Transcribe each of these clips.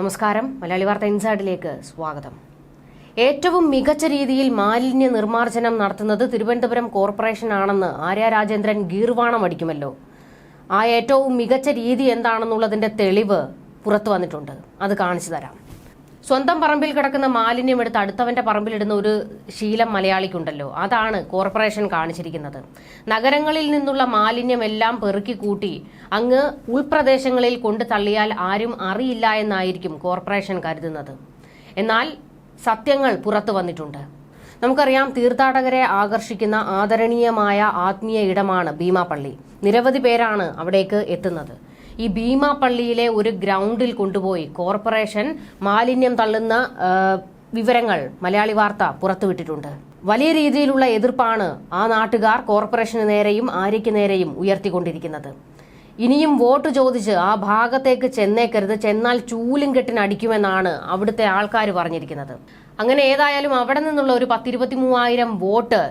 നമസ്കാരം. മലയാളി വാർത്ത ഇൻസൈഡിലേക്ക് സ്വാഗതം. ഏറ്റവും മികച്ച രീതിയിൽ മാലിന്യ നിർമ്മാർജനം നടത്തുന്നത് തിരുവനന്തപുരം കോർപ്പറേഷൻ ആണെന്ന് ആര്യ രാജേന്ദ്രൻ ഗീർവാണം അടിക്കുമല്ലോ. ആ ഏറ്റവും മികച്ച രീതി എന്താണെന്നുള്ളതിന്റെ തെളിവ് പുറത്തു വന്നിട്ടുണ്ട്. അത് കാണിച്ചു തരാം. സ്വന്തം പറമ്പിൽ കിടക്കുന്ന മാലിന്യം എടുത്ത് അടുത്തവന്റെ പറമ്പിലിടുന്ന ഒരു ശീലം മലയാളിക്കുണ്ടല്ലോ. അതാണ് കോർപ്പറേഷൻ കാണിച്ചിരിക്കുന്നത്. നഗരങ്ങളിൽ നിന്നുള്ള മാലിന്യം എല്ലാം പെറുക്കി കൂട്ടി അങ്ങ് ഉൾപ്രദേശങ്ങളിൽ കൊണ്ടു തള്ളിയാൽ ആരും അറിയില്ല എന്നായിരിക്കും കോർപ്പറേഷൻ കരുതുന്നത്. എന്നാൽ സത്യങ്ങൾ പുറത്തു വന്നിട്ടുണ്ട്. നമുക്കറിയാം തീർത്ഥാടകരെ ആകർഷിക്കുന്ന ആദരണീയമായ ആത്മീയ ഇടമാണ് ഭീമാപള്ളി. നിരവധി പേരാണ് അവിടേക്ക് എത്തുന്നത്. ഈ ഭീമാപള്ളിയിലെ ഒരു ഗ്രൗണ്ടിൽ കൊണ്ടുപോയി. കോർപ്പറേഷൻ മാലിന്യം തള്ളുന്ന വിവരങ്ങൾ മലയാളി വാർത്ത പുറത്തുവിട്ടിട്ടുണ്ട്. വലിയ രീതിയിലുള്ള എതിർപ്പാണ് ആ നാട്ടുകാർ കോർപ്പറേഷന് നേരെയും ആര്യയ്ക്ക് നേരെയും ഉയർത്തിക്കൊണ്ടിരിക്കുന്നത്. ഇനിയും വോട്ട് ചോദിച്ച് ആ ഭാഗത്തേക്ക് ചെന്നേക്കരുത് ചെന്നാൽ ചൂലും കെട്ടിന് അടിക്കുമെന്നാണ് അവിടുത്തെ ആൾക്കാർ പറഞ്ഞിരിക്കുന്നത്. അങ്ങനെ ഏതായാലും അവിടെ നിന്നുള്ള ഒരു പത്തിരുപത്തി മൂവായിരം വോട്ട്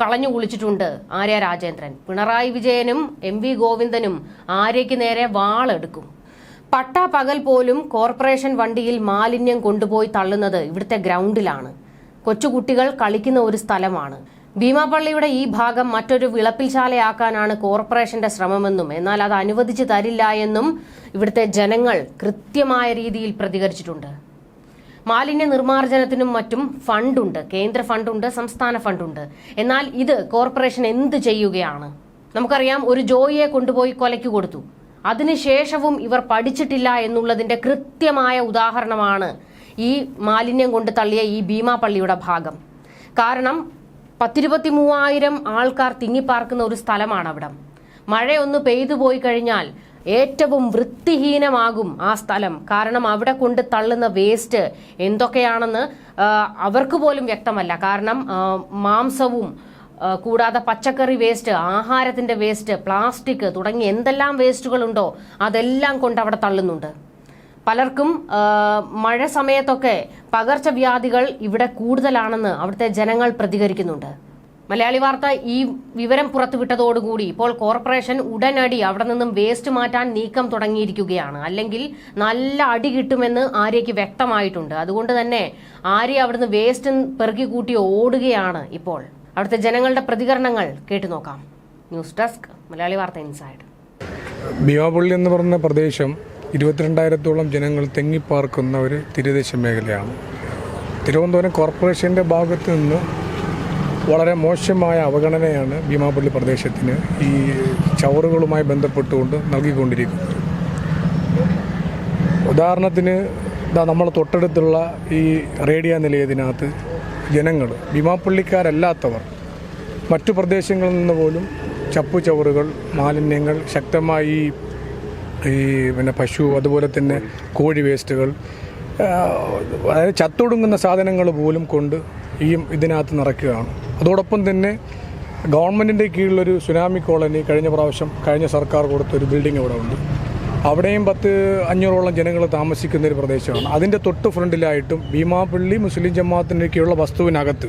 കളഞ്ഞു കുളിച്ചിട്ടുണ്ട് ആര്യ രാജേന്ദ്രൻ. പിണറായി വിജയനും എം വി ഗോവിന്ദനും ആര്യയ്ക്ക് നേരെ വാളെടുക്കും. പട്ടാ പകൽ പോലും കോർപ്പറേഷൻ വണ്ടിയിൽ മാലിന്യം കൊണ്ടുപോയി തള്ളുന്നത് ഇവിടുത്തെ ഗ്രൗണ്ടിലാണ്. കൊച്ചുകുട്ടികൾ കളിക്കുന്ന ഒരു സ്ഥലമാണ്. ഭീമാപള്ളിയുടെ ഈ ഭാഗം മറ്റൊരു വിളപ്പിൽശാലയാക്കാനാണ് കോർപ്പറേഷന്റെ ശ്രമമെന്നും എന്നാൽ അത് അനുവദിച്ചു തരില്ല എന്നും ഇവിടുത്തെ ജനങ്ങൾ കൃത്യമായ രീതിയിൽ പ്രതികരിച്ചിട്ടുണ്ട്. മാലിന്യ നിർമ്മാർജനത്തിനും മറ്റും ഫണ്ടുണ്ട് കേന്ദ്ര ഫണ്ടുണ്ട് സംസ്ഥാന ഫണ്ടുണ്ട്. എന്നാൽ ഇത് കോർപ്പറേഷൻ എന്ത് ചെയ്യുകയാണ്? നമുക്കറിയാം ഒരു ജോയിയെ കൊണ്ടുപോയി കൊലയ്ക്ക് കൊടുത്തു. അതിനുശേഷവും ഇവർ പഠിച്ചിട്ടില്ല എന്നുള്ളതിന്റെ കൃത്യമായ ഉദാഹരണമാണ് ഈ മാലിന്യം കൊണ്ട് തള്ളിയ ഈ ഭീമാപള്ളിയുടെ ഭാഗം. കാരണം പത്തിരുപത്തി മൂവായിരം ആൾക്കാർ തിങ്ങിപ്പാർക്കുന്ന ഒരു സ്ഥലമാണ് അവിടം മഴയൊന്ന് പെയ്തു പോയി കഴിഞ്ഞാൽ ഏറ്റവും വൃത്തിഹീനമാകും ആ സ്ഥലം. കാരണം അവിടെ കൊണ്ട് തള്ളുന്ന വേസ്റ്റ് എന്തൊക്കെയാണെന്ന് അവർക്ക് പോലും വ്യക്തമല്ല. കാരണം മാംസവും കൂടാതെ പച്ചക്കറി വേസ്റ്റ് ആഹാരത്തിന്റെ വേസ്റ്റ് പ്ലാസ്റ്റിക് തുടങ്ങി എന്തെല്ലാം വേസ്റ്റുകളുണ്ടോ അതെല്ലാം കൊണ്ട് അവിടെ തള്ളുന്നുണ്ട്. പലർക്കും മഴ സമയത്തൊക്കെ പകർച്ചവ്യാധികൾ ഇവിടെ കൂടുതലാണെന്ന് അവിടുത്തെ ജനങ്ങൾ പ്രതികരിക്കുന്നുണ്ട്. മലയാളി വാർത്ത ഈ വിവരം പുറത്തുവിട്ടതോടുകൂടി ഇപ്പോൾ കോർപ്പറേഷൻ ഉടനടി അവിടെ നിന്നും വേസ്റ്റ് മാറ്റാൻ നീക്കം തുടങ്ങിയിരിക്കുകയാണ്. അല്ലെങ്കിൽ നല്ല അടി കിട്ടുമെന്ന് ആര്യയ്ക്ക് വ്യക്തമായിട്ടുണ്ട്. അതുകൊണ്ട് തന്നെ ആര്യ അവിടുന്ന് വേസ്റ്റ് പെറുക്കി കൂട്ടി ഓടുകയാണ് ഇപ്പോൾ. അവിടുത്തെ ജനങ്ങളുടെ പ്രതികരണങ്ങൾ കേട്ടു നോക്കാം. ന്യൂസ് ഡെസ്ക് മലയാളി വാർത്ത ഇൻസൈഡ്. ബിയോപള്ളി എന്ന് പറയുന്ന പ്രദേശം ഇരുപത്തിരണ്ടായിരത്തോളം ജനങ്ങൾ തെങ്ങിപ്പാർക്കുന്ന ഒരു തീരദേശ മേഖലയാണ്. തിരുവനന്തപുരം കോർപ്പറേഷന്റെ ഭാഗത്ത് നിന്ന് വളരെ മോശമായ അവഗണനയാണ് ഭീമാപള്ളി പ്രദേശത്തിന് ഈ ചവറുകളുമായി ബന്ധപ്പെട്ടുകൊണ്ട് നൽകിക്കൊണ്ടിരിക്കുന്നത്. ഉദാഹരണത്തിന് ഇതാ നമ്മൾ തൊട്ടടുത്തുള്ള ഈ റേഡിയോ നിലയത്തിനകത്ത് ജനങ്ങൾ ഭീമാപ്പള്ളിക്കാരല്ലാത്തവർ മറ്റു പ്രദേശങ്ങളിൽ നിന്ന് പോലും ചപ്പു ചവറുകൾ മാലിന്യങ്ങൾ ശക്തമായി ഈ പിന്നെ പശു അതുപോലെ തന്നെ കോഴി വേസ്റ്റുകൾ അതായത് ചത്തൊടുങ്ങുന്ന സാധനങ്ങൾ പോലും കൊണ്ട് ഈ ഇതിനകത്ത് നിറയ്ക്കുകയാണ്. അതോടൊപ്പം തന്നെ ഗവൺമെന്റിന്റെ കീഴിലൊരു സുനാമി കോളനി കഴിഞ്ഞ പ്രാവശ്യം കഴിഞ്ഞ സർക്കാർ കൊടുത്തൊരു ബിൽഡിംഗ് അവിടെ ഉണ്ട്. അവിടെയും പത്ത് അഞ്ഞൂറോളം ജനങ്ങൾ താമസിക്കുന്ന ഒരു പ്രദേശമാണ്. അതിന്റെ തൊട്ട് ഫ്രണ്ടിലായിട്ടും ഭീമാപ്പള്ളി മുസ്ലിം ജമാഅത്തിന്റെ കീഴിലുള്ള വസ്തുവിനകത്ത്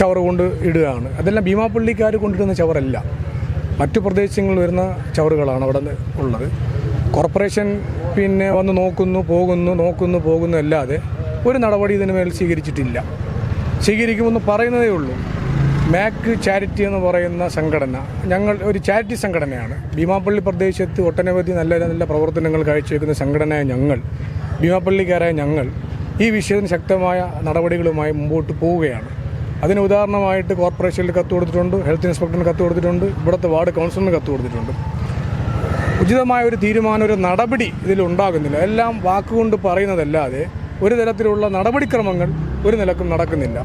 ചവർ കൊണ്ട് ഇടുകയാണ്. അതെല്ലാം ഭീമാപ്പള്ളിക്കാർ കൊണ്ടിടുന്ന ചവറല്ല. മറ്റു പ്രദേശങ്ങളിൽ വരുന്ന ചവറുകളാണ് അവിടെ ഉള്ളത്. കോർപ്പറേഷൻ പിന്നെ വന്ന് നോക്കുന്നു പോകുന്നു നോക്കുന്നു പോകുന്നു അല്ലാതെ ഒരു നടപടി ഇതിന് മേൽ സ്വീകരിച്ചിട്ടില്ല. സ്വീകരിക്കുമെന്ന് പറയുന്നതേ ഉള്ളൂ. മാക് ചാരിറ്റി എന്ന് പറയുന്ന സംഘടന ഞങ്ങൾ ഒരു ചാരിറ്റി സംഘടനയാണ്. ഭീമാപ്പള്ളി പ്രദേശത്ത് ഒട്ടനവധി നല്ല നല്ല പ്രവർത്തനങ്ങൾ കാഴ്ചവെക്കുന്ന സംഘടനയായ ഞങ്ങൾ ഭീമാപ്പള്ളിക്കാരായ ഞങ്ങൾ ഈ വിഷയത്തിന് ശക്തമായ നടപടികളുമായി മുമ്പോട്ട് പോവുകയാണ്. അതിന് ഉദാഹരണമായിട്ട് കോർപ്പറേഷനിൽ കത്ത് കൊടുത്തിട്ടുണ്ട് ഹെൽത്ത് ഇൻസ്പെക്ടറിന് കത്ത് കൊടുത്തിട്ടുണ്ട് ഇവിടുത്തെ വാർഡ് കൗൺസിലിന് കത്ത് കൊടുത്തിട്ടുണ്ട്. ഉചിതമായ ഒരു തീരുമാനം ഒരു നടപടി ഇതിലുണ്ടാകുന്നില്ല. എല്ലാം വാക്കുകൊണ്ട് പറയുന്നതല്ലാതെ ഒരു തരത്തിലുള്ള നടപടിക്രമങ്ങൾ ഒരു നിലക്കും നടക്കുന്നില്ല.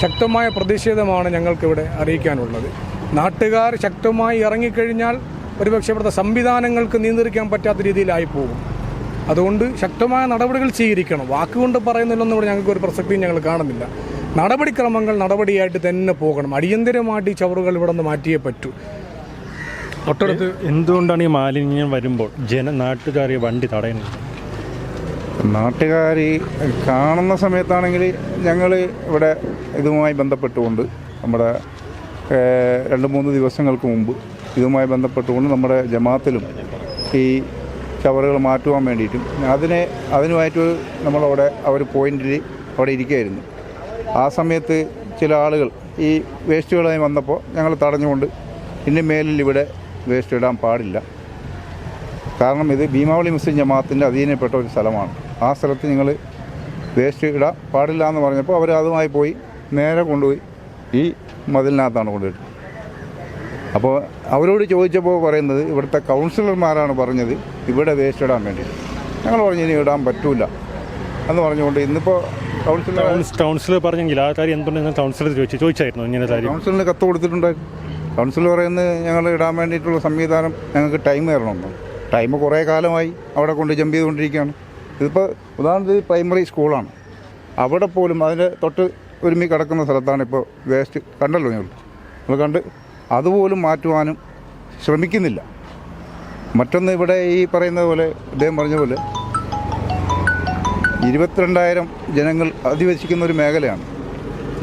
ശക്തമായ പ്രതിഷേധമാണ് ഞങ്ങൾക്കിവിടെ അറിയിക്കാനുള്ളത്. നാട്ടുകാർ ശക്തമായി ഇറങ്ങിക്കഴിഞ്ഞാൽ ഒരുപക്ഷെ ഇവിടുത്തെ സംവിധാനങ്ങൾക്ക് നിയന്ത്രിക്കാൻ പറ്റാത്ത രീതിയിലായി പോകും. അതുകൊണ്ട് ശക്തമായ നടപടികൾ സ്വീകരിക്കണം. വാക്കുകൊണ്ട് പറയുന്നില്ലെന്ന് ഇവിടെ ഞങ്ങൾക്ക് ഒരു പ്രസക്തിയും ഞങ്ങൾ കാണുന്നില്ല. നടപടിക്രമങ്ങൾ നടപടിയായിട്ട് തന്നെ പോകണം. അടിയന്തരമായിട്ട് ഈ ചവറുകൾ ഇവിടെ നിന്ന് മാറ്റിയേ പറ്റൂ. തൊട്ടടുത്ത് എന്തുകൊണ്ടാണ് ഈ മാലിന്യം വരുമ്പോൾ ജന നാട്ടുകാർ വണ്ടി തടയുന്നത്? നാട്ടുകാർ കാണുന്ന സമയത്താണെങ്കിൽ ഞങ്ങൾ ഇവിടെ ഇതുമായി ബന്ധപ്പെട്ടുകൊണ്ട് നമ്മുടെ രണ്ട് മൂന്ന് ദിവസങ്ങൾക്ക് മുമ്പ് ഇതുമായി ബന്ധപ്പെട്ടുകൊണ്ട് നമ്മുടെ ജമാത്തിലും ഈ ചവറുകൾ മാറ്റുവാൻ വേണ്ടിയിട്ടും അതിനെ അതിനുമായിട്ട് നമ്മളവിടെ അവർ പോയിന്റിൽ അവിടെ ഇരിക്കുകയായിരുന്നു. ആ സമയത്ത് ചില ആളുകൾ ഈ വേസ്റ്റുകളായി വന്നപ്പോൾ ഞങ്ങൾ തടഞ്ഞുകൊണ്ട് ഇനി മേലിൽ ഇവിടെ വേസ്റ്റ് ഇടാൻ പാടില്ല. കാരണം ഇത് ഭീമാവളി മുസ്ലിം ജമാഅത്തിന്റെ അധീനപ്പെട്ട ഒരു സ്ഥലമാണ്. ആ സ്ഥലത്ത് നിങ്ങൾ വേസ്റ്റ് ഇടാൻ പാടില്ല എന്ന് പറഞ്ഞപ്പോൾ അവർ അതുമായി പോയി നേരെ കൊണ്ടുപോയി ഈ മതിലിനകത്താണ് കൊണ്ടുപോയിട്ട് അപ്പോൾ അവരോട് ചോദിച്ചപ്പോൾ പറയുന്നത് ഇവിടുത്തെ കൗൺസിലർമാരാണ് പറഞ്ഞത് ഇവിടെ വേസ്റ്റ് ഇടാൻ വേണ്ടി ഞങ്ങൾ പറഞ്ഞു ഇനി ഇടാൻ പറ്റൂല എന്ന് പറഞ്ഞുകൊണ്ട് ഇന്നിപ്പോൾ കൗൺസിലർ കൗൺസിലർ പറഞ്ഞെങ്കിൽ ആ കാര്യം എന്തുകൊണ്ടെന്ന് കൗൺസിലർ ചോദിച്ചു ചോദിച്ചായിരുന്നു ഇങ്ങനെ കൗൺസിലിന് കത്ത് കൊടുത്തിട്ടുണ്ടായിരുന്നു. കൗൺസിൽ പറയുന്നത് ഞങ്ങൾ ഇടാൻ വേണ്ടിയിട്ടുള്ള സംവിധാനം ഞങ്ങൾക്ക് ടൈം തരണമെന്ന്. ടൈം കുറേ കാലമായി അവിടെ കൊണ്ട് ജമ്പ് ചെയ്തുകൊണ്ടിരിക്കുകയാണ്. ഇതിപ്പോൾ ഉദാഹരണത്തിന് പ്രൈമറി സ്കൂളാണ് അവിടെ പോലും അതിന്റെ തൊട്ട് ഒരുമി കിടക്കുന്ന സ്ഥലത്താണ് ഇപ്പോൾ വേസ്റ്റ് കണ്ടല്ലോ ഞങ്ങൾ നമ്മൾ കണ്ട് അതുപോലും മാറ്റുവാനും ശ്രമിക്കുന്നില്ല. മറ്റൊന്ന് ഇവിടെ ഈ പറയുന്നത് പോലെ ഇദ്ദേഹം പറഞ്ഞ പോലെ ഇരുപത്തിരണ്ടായിരം ജനങ്ങൾ അധിവസിക്കുന്ന ഒരു മേഖലയാണ്.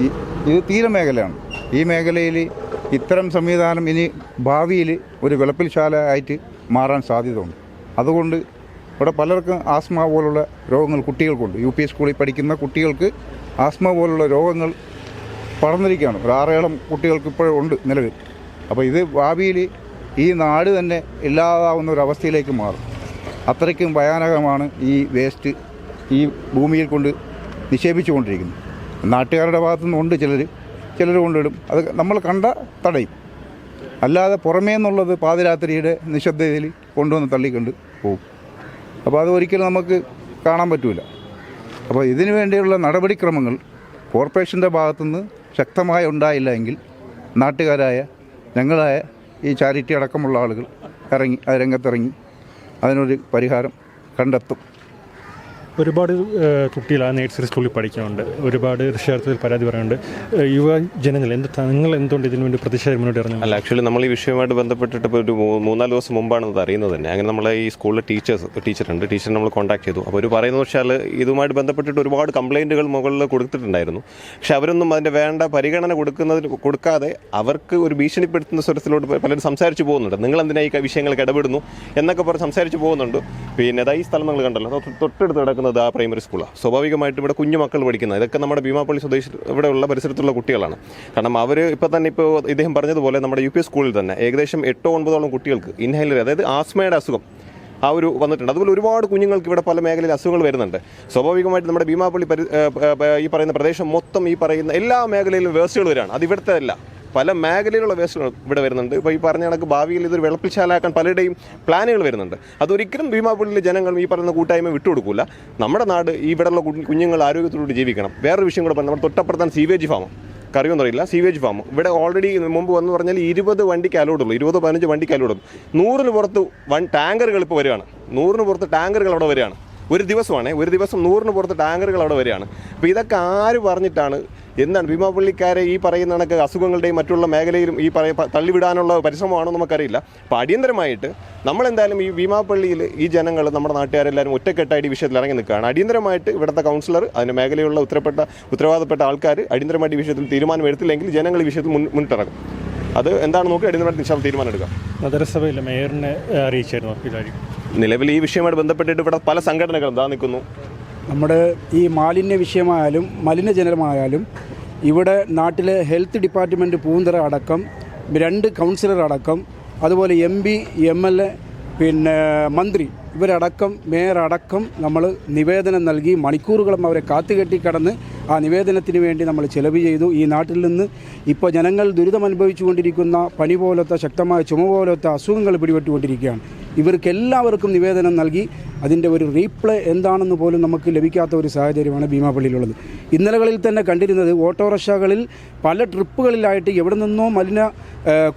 ഈ ഇത് തീരമേഖലയാണ് ഈ മേഖലയിൽ ഇത്തരം സംവിധാനം ഇനി ഭാവിയിൽ ഒരു വിളപ്പിൽശാല ആയിട്ട് മാറാൻ സാധ്യതയുണ്ട്. അതുകൊണ്ട് ഇവിടെ പലർക്കും ആസ്മ പോലുള്ള രോഗങ്ങൾ കുട്ടികൾക്കുണ്ട്. യു പി സ്കൂളിൽ പഠിക്കുന്ന കുട്ടികൾക്ക് ആസ്മ പോലുള്ള രോഗങ്ങൾ പടർന്നിരിക്കുകയാണ്. ഒരു ആറേളം കുട്ടികൾക്ക് ഇപ്പോഴും ഉണ്ട് നിലവിൽ. അപ്പോൾ ഇത് ഭാവിയിൽ ഈ നാട് തന്നെ ഇല്ലാതാവുന്ന ഒരു അവസ്ഥയിലേക്ക് മാറും. അത്രയ്ക്കും ഭയാനകമാണ് ഈ വേസ്റ്റ് ഈ ഭൂമിയിൽ കൊണ്ട് നിക്ഷേപിച്ചുകൊണ്ടിരിക്കുന്നത്. നാട്ടുകാരുടെ ഭാഗത്തുനിന്ന് ഉണ്ട് ചിലർ. ചിലർ കൊണ്ടിടും അത് നമ്മൾ കണ്ട തടയും. അല്ലാതെ പുറമേ നിന്നുള്ളത് പാതിരാത്രിയുടെ നിശബ്ദതയിൽ കൊണ്ടുവന്ന് തള്ളിക്കൊണ്ട് പോകും അപ്പോൾ അത് ഒരിക്കലും നമുക്ക് കാണാൻ പറ്റില്ല അപ്പോൾ ഇതിനു വേണ്ടിയുള്ള നടപടിക്രമങ്ങൾ കോർപ്പറേഷന്റെ ഭാഗത്തുനിന്ന് ശക്തമായി ഉണ്ടായില്ല എങ്കിൽ നാട്ടുകാരായ ഞങ്ങളായ ഈ ചാരിറ്റി അടക്കമുള്ള ആളുകൾ ഇറങ്ങി രംഗത്തിറങ്ങി അതിനൊരു പരിഹാരം കണ്ടെത്തും. ഒരുപാട് കുട്ടികൾ ആ നേഴ്സറി സ്കൂളിൽ പഠിക്കുന്നുണ്ട് ഒരുപാട് രക്ഷാർത്ഥത്തിൽ പരാതി പറയുന്നുണ്ട് യുവജനങ്ങൾ എന്ത് നിങ്ങൾ എന്തുകൊണ്ട് ഇതിനു വേണ്ടി പ്രതിഷേധം മുന്നോട്ട് ഇറങ്ങുന്നത്? അല്ല ആക്ച്വലി നമ്മൾ ഈ വിഷയവുമായിട്ട് ബന്ധപ്പെട്ടിട്ട് ഇപ്പോൾ ഒരു മൂന്നാൽ ദിവസം മുമ്പാണ് അറിയുന്നത് തന്നെ. അങ്ങനെ നമ്മളെ ഈ സ്കൂളിലെ ടീച്ചേഴ്സ് ടീച്ചറുണ്ട്. ടീച്ചർ നമ്മൾ കോൺടാക്ട് ചെയ്തു. അപ്പോൾ അവർ പറയുന്നത് വെച്ചാൽ ഇതുമായിട്ട് ബന്ധപ്പെട്ടിട്ട് ഒരുപാട് കംപ്ലൈന്റുകൾ മുകളിൽ കൊടുത്തിട്ടുണ്ടായിരുന്നു. പക്ഷെ അവരൊന്നും അതിന്റെ വേണ്ട പരിഗണന കൊടുക്കുന്നതിന് കൊടുക്കാതെ അവർക്ക് ഒരു ഭീഷണിപ്പെടുത്തുന്ന സ്വരത്തിലോട്ട് പലരും സംസാരിച്ച് പോകുന്നുണ്ട്. നിങ്ങൾ എന്തിനാ ഈ വിഷയങ്ങൾക്ക് ഇടപെടുന്നു എന്നൊക്കെ പറഞ്ഞ് സംസാരിച്ച് പോകുന്നുണ്ട്. പിന്നെ ഈ സ്ഥലം നിങ്ങൾ കണ്ടല്ലോ. തൊട്ടടുത്ത് തൊട്ടടുത്ത് കിടക്കുന്നത് ആ പ്രൈമറി സ്കൂളാണ് സ്വാഭാവികമായിട്ടും ഇവിടെ കുഞ്ഞു മക്കൾ പഠിക്കുന്നത്. ഇതൊക്കെ നമ്മുടെ ഭീമാപ്പള്ളി സ്വദേശി ഇവിടെയുള്ള പരിസരത്തുള്ള കുട്ടികളാണ്. കാരണം അവർ ഇപ്പോൾ തന്നെ ഇപ്പോൾ ഇദ്ദേഹം പറഞ്ഞതുപോലെ നമ്മുടെ യു പി സ്കൂളിൽ തന്നെ ഏകദേശം എട്ടോ ഒൻപതോളം കുട്ടികൾക്ക് ഇൻഹൈലർ അതായത് ആസ്മയുടെ അസുഖം ആ ഒരു വന്നിട്ടുണ്ട്. അതുപോലെ ഒരുപാട് കുഞ്ഞുങ്ങൾക്ക് ഇവിടെ പല മേഖലയിൽ അസുഖങ്ങൾ വരുന്നുണ്ട്. സ്വാഭാവികമായിട്ട് നമ്മുടെ ഭീമാപ്പള്ളി ഈ പറയുന്ന പ്രദേശം മൊത്തം ഈ പറയുന്ന എല്ലാ മേഖലയിലും വേസ്റ്റുകൾ വരികയാണ് അത് ഇവിടുത്തെ പല മേഖലയിലുള്ള വേസ്റ്റുകൾ ഇവിടെ വരുന്നുണ്ട്. ഇപ്പോൾ ഈ പറഞ്ഞ കണക്ക് ഭാവിയിൽ ഇതൊരു വെള്ളപ്പിൽശാലാക്കാൻ പലരുടെയും പ്ലാനുകൾ വരുന്നുണ്ട്. അതൊരിക്കലും ഭീമാപുള്ളിയിലെ ജനങ്ങൾ ഈ പറയുന്ന കൂട്ടായ്മ വിട്ടുകൊടുക്കില്ല നമ്മുടെ നാട് ഈ ഇവിടെയുള്ള കുഞ്ഞുങ്ങൾ ആരോഗ്യത്തോട് ജീവിക്കണം. വേറൊരു വിഷയം കൂടെ പറഞ്ഞു നമ്മുടെ തൊട്ടപ്പുറത്താണ് സീവേജ് ഫാം കറിയൊന്നും അറിയില്ല. സീവേജ് ഫാം ഇവിടെ ഓൾറെഡി മുമ്പ് വന്ന് പറഞ്ഞാൽ ഇരുപത് വണ്ടിക്ക് അലോഡുള്ളൂ ഇരുപത് പതിനഞ്ച് വണ്ടിക്ക് അലോഡുള്ളൂ നൂറിന് പുറത്ത് വൺ ടാങ്കറുകൾ ഇപ്പോൾ വരികയാണ്. നൂറിന് പുറത്ത് ടാങ്കറുകൾ അവിടെ വരികയാണ്. ഒരു ദിവസമാണേ ഒരു ദിവസം നൂറിന് പുറത്ത് ടാങ്കറുകൾ അവിടെ വരികയാണ്. അപ്പോൾ ഇതൊക്കെ ആര് പറഞ്ഞിട്ടാണ് എന്താണ് ഭീമാപ്പള്ളിക്കാരെ ഈ പറയുന്ന കണക്ക് അസുഖങ്ങളുടെയും മറ്റുള്ള മേഖലയിലും ഈ പറയ തള്ളിവിടാനുള്ള പരിശ്രമമാണോ നമുക്കറിയില്ല. അപ്പോൾ അടിയന്തരമായിട്ട് നമ്മളെന്തായാലും ഈ ഭീമാപ്പള്ളിയിൽ ഈ ജനങ്ങൾ നമ്മുടെ നാട്ടുകാരെല്ലാവരും ഒറ്റക്കെട്ടായിട്ട് ഈ വിഷയത്തിൽ ഇറങ്ങി നിൽക്കുകയാണ്. അടിയന്തരമായിട്ട് ഇവിടുത്തെ കൗൺസിലർ അതിന്റെ മേഖലയിലുള്ള ഉത്തരപ്പെട്ട ഉത്തരവാദപ്പെട്ട ആൾക്കാർ അടിയന്തരമായിട്ട് ഈ വിഷയത്തിൽ തീരുമാനം എടുത്തില്ലെങ്കിൽ ജനങ്ങൾ ഈ വിഷയത്തിൽ മുൻ മുന്നിട്ടിറങ്ങും. അത് എന്താണ് നോക്കി അടിയന്തരമായിട്ട് നിശ്ചയം തീരുമാനം എടുക്കുക നഗരസഭയിലെ മേയറിനെ അറിയിച്ചായിരുന്നു നിലവിൽ ഈ വിഷയമായിട്ട് ബന്ധപ്പെട്ടിട്ട് ഇവിടെ പല സംഘടനകളും ഇതാ നിൽക്കുന്നു. നമ്മുടെ ഈ മാലിന്യ വിഷയമായാലും മലിനജലമായാലും ഇവിടെ നാട്ടിലെ ഹെൽത്ത് ഡിപ്പാർട്ട്മെന്റ് പൂന്തറ അടക്കം രണ്ട് കൗൺസിലർ അടക്കം അതുപോലെ M P M L A പിന്നെ മന്ത്രി ഇവരടക്കം മേയറടക്കം നമ്മൾ നിവേദനം നൽകി മണിക്കൂറുകളും അവരെ കാത്തുകെട്ടി കടന്ന് ആ നിവേദനത്തിന് വേണ്ടി നമ്മൾ ചെലവ് ചെയ്തു. ഈ നാട്ടിൽ നിന്ന് ഇപ്പോൾ ജനങ്ങൾ ദുരിതം അനുഭവിച്ചുകൊണ്ടിരിക്കുന്ന പനി പോലത്തെ ശക്തമായ ചുമ പോലത്തെ അസുഖങ്ങൾ പിടിപെട്ടുകൊണ്ടിരിക്കുകയാണ്. ഇവർക്ക് എല്ലാവർക്കും നിവേദനം നൽകി അതിന്റെ ഒരു റീപ്ലേ എന്താണെന്ന് പോലും നമുക്ക് ലഭിക്കാത്ത ഒരു സാഹചര്യമാണ് ഭീമാപള്ളിയിലുള്ളത്. ഇന്നലകളിൽ തന്നെ കണ്ടിരുന്നത് ഓട്ടോറിക്ഷകളിൽ പല ട്രിപ്പുകളിലായിട്ട് എവിടെ നിന്നോ മലിന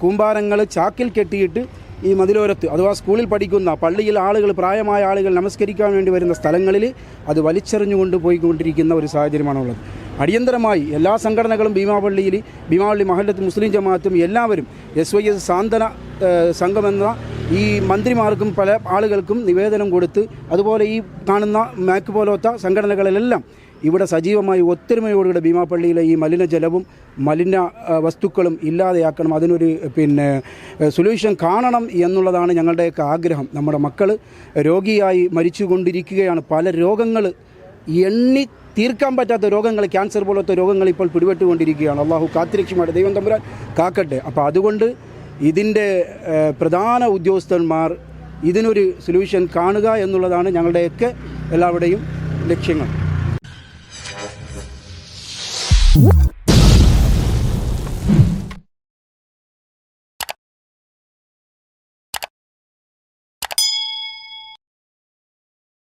കൂമ്പാരങ്ങൾ ചാക്കിൽ കെട്ടിയിട്ട് ഈ മതിലോരത്ത് അഥവാ സ്കൂളിൽ പഠിക്കുന്ന പള്ളിയിൽ ആളുകൾ പ്രായമായ ആളുകൾ നമസ്കരിക്കാൻ വേണ്ടി വരുന്ന സ്ഥലങ്ങളിൽ അത് വലിച്ചെറിഞ്ഞുകൊണ്ട് പോയിക്കൊണ്ടിരിക്കുന്ന ഒരു സാഹചര്യമാണുള്ളത്. അടിയന്തരമായി എല്ലാ സംഘടനകളും ഭീമാപള്ളിയിൽ ഭീമാപള്ളി മഹല്ലത്ത് മുസ്ലിം ജമാഅത്തും എല്ലാവരും എസ് വൈ എസ് സാന്ത്വന സംഘമെന്ന ഈ മന്ത്രിമാർക്കും പല ആളുകൾക്കും നിവേദനം കൊടുത്ത് അതുപോലെ ഈ കാണുന്ന മാക്ക് പോലത്തെ സംഘടനകളിലെല്ലാം ഇവിടെ സജീവമായി ഒത്തൊരുമയോടുകൂടെ ഭീമാപ്പള്ളിയിലെ ഈ മലിനജലവും മലിന വസ്തുക്കളും ഇല്ലാതെയാക്കണം. അതിനൊരു പിന്നെ സൊല്യൂഷൻ കാണണം എന്നുള്ളതാണ് ഞങ്ങളുടെയൊക്കെ ആഗ്രഹം. നമ്മുടെ മക്കൾ രോഗിയായി മരിച്ചുകൊണ്ടിരിക്കുകയാണ്. പല രോഗങ്ങൾ എണ്ണി തീർക്കാൻ പറ്റാത്ത രോഗങ്ങൾ ക്യാൻസർ പോലത്തെ രോഗങ്ങൾ ഇപ്പോൾ പിടിപെട്ടുകൊണ്ടിരിക്കുകയാണ്. അള്ളാഹു കാത്തിരക്ഷമായിട്ട് ദൈവം തമ്പുരാൻ കാക്കട്ടെ. അപ്പോൾ അതുകൊണ്ട് ഇതിന്റെ പ്രധാന ഉദ്യോഗസ്ഥന്മാർ ഇതിനൊരു സൊല്യൂഷൻ കാണുക എന്നുള്ളതാണ് ഞങ്ങളുടെയൊക്കെ എല്ലാവരുടെയും ലക്ഷ്യങ്ങൾ.